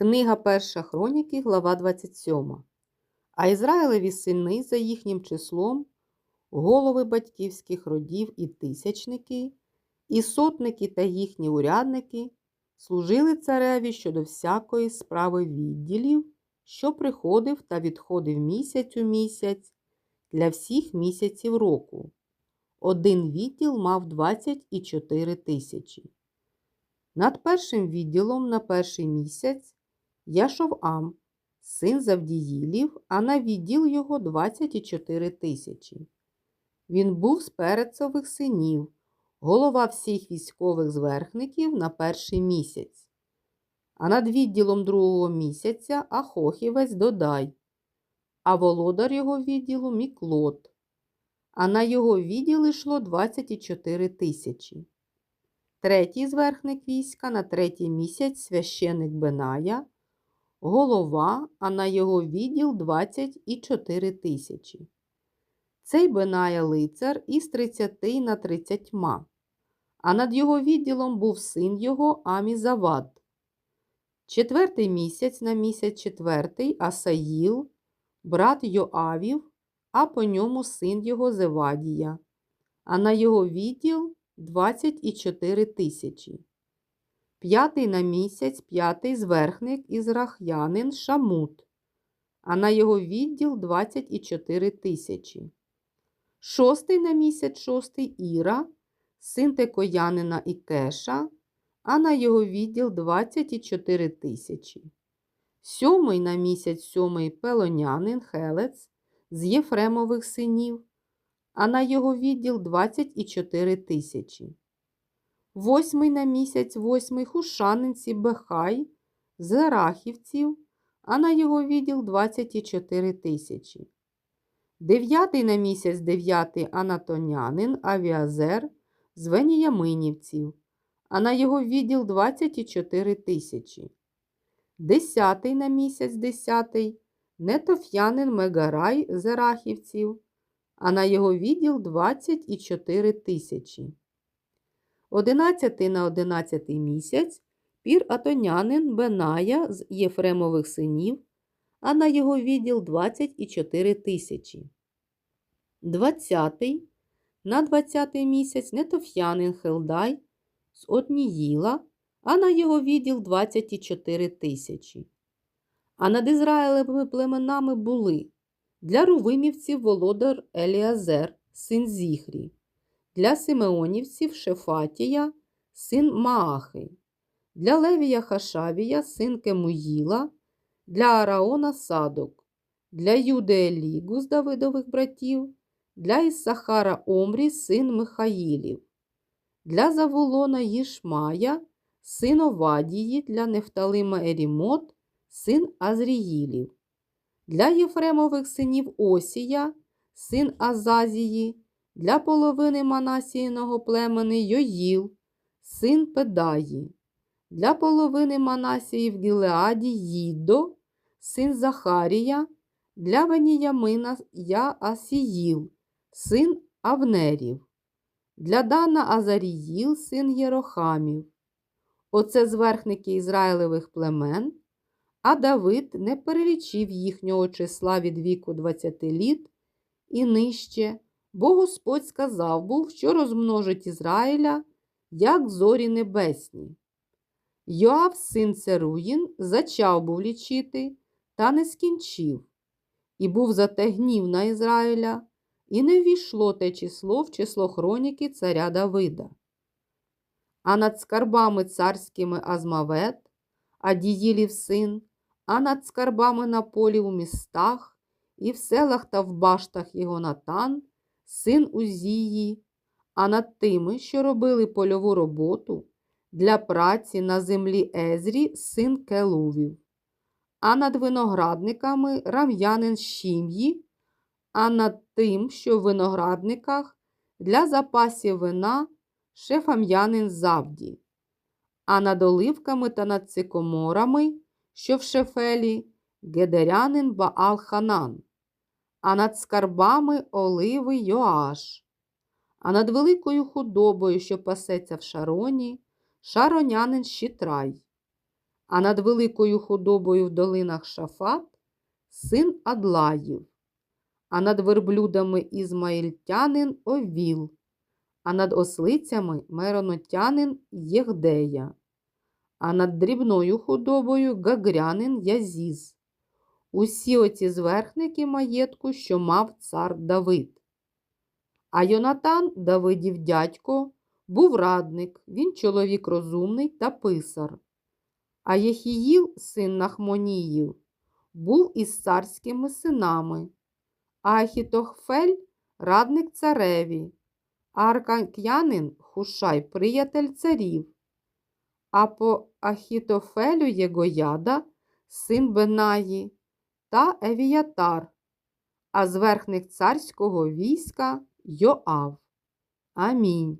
Книга Перша Хроніки, глава 27. А Ізраїлеві сини за їхнім числом, голови батьківських родів і тисячники, і сотники та їхні урядники служили цареві щодо всякої справи відділів, що приходив та відходив місяць у місяць для всіх місяців року. Один відділ мав 24 тисячі. Над першим відділом на перший місяць Яшовам, син Завдіїлів, а на відділ його 24 тисячі. Він був з перецових синів, голова всіх військових зверхників на перший місяць. А над відділом другого місяця Ахохівець додай, а володар його відділу Міклот, а на його відділ йшло 24 тисячі. Третій зверхник війська на третій місяць священик Беная, голова, а на його відділ 24 тисячі. Цей Беная лицар із 30 на 30, а над його відділом був син його Амізавад. Четвертий місяць на місяць четвертий Асаїл, брат Йоавів, а по ньому син його Зевадія, а на його відділ 24 тисячі. П'ятий на місяць п'ятий зверхник ізрах'янин Шамут, а на його відділ 24 тисячі. Шостий на місяць шостий Іра, син Текоянина Ікеша, а на його відділ 24 тисячі. Сьомий на місяць сьомий Пелонянин Хелец з Єфремових синів, а на його відділ 24 тисячі. Восьмий на місяць восьмий Хушанинці Бехай з Рахівців, а на його відділ 24 тисячі. Дев'ятий на місяць дев'ятий Анатонянин Авіазер з Веніяминівців, а на його відділ 24 тисячі. Десятий на місяць десятий Нетоф'янин Мегарай з Рахівців, а на його відділ 24 тисячі. Одинадцятий на одинадцятий місяць пір Атонянин Беная з Єфремових синів, а на його відділ 24 тисячі. Двадцятий на двадцятий місяць Нетоф'янин Хелдай з Отніїла, а на його відділ 24 тисячі. А над Ізраїлевими племенами були для рувимівців володар Еліазер, син Зіхрі, для Симеонівців Шефатія, син Маахи, для Левія Хашавія, син Кемуїла, для Араона Садок, для Юди Елігу з Давидових братів, для Іссахара Омрі, син Михаїлів, для Заволона Їшмая, син Овадії, для Нефталима Ерімот, син Азріїлів, для Єфремових синів Осія, син Азазії, для половини Манасіїного племени Йоїл, син Педаї, для половини Манасії в Гілеаді Їдо, син Захарія, для Веніямина Яасіїл, син Авнерів, для Дана Азаріїл, син Єрохамів. Оце зверхники Ізраїлевих племен, а Давид не перелічив їхнього числа від віку 20 літ і нижче, бо Господь сказав був, що розмножить Ізраїля, як зорі небесні. Йоав, син Церуїн, зачав був лічити, та не скінчив, і був зате гнів на Ізраїля, і не ввійшло те число в число хроніки царя Давида. А над скарбами царськими Азмавет, Адіїлів син, а над скарбами на полі у містах, і в селах та в баштах його Натан, син Узії, а над тими, що робили польову роботу для праці на землі Езрі, син Келувів, а над виноградниками рам'янин Шім'ї, а над тим, що в виноградниках для запасів вина шефам'янин Завді, а над оливками та над цикоморами, що в шефелі гедерянин Баал Ханан, а над скарбами оливи Йоаш, а над великою худобою, що пасеться в шароні, шаронянин Щитрай, а над великою худобою в долинах Шафат син Адлаїв, а над верблюдами Ізмаїльтянин Овіл, а над ослицями Меронотянин Єгдея, а над дрібною худобою Гагрянин Язіз. Усі оці зверхники маєтку, що мав цар Давид. А Йонатан, Давидів дядько, був радник, він чоловік розумний та писар. А Єхіїл, син Нахмоніїв, був із царськими синами, а Ахітохфель радник цареві, а Хушай приятель царів. А по Ахітофелю Єгояда, син Бенаї, та Евіятар, а з верхних царського війська Йоав. Амінь.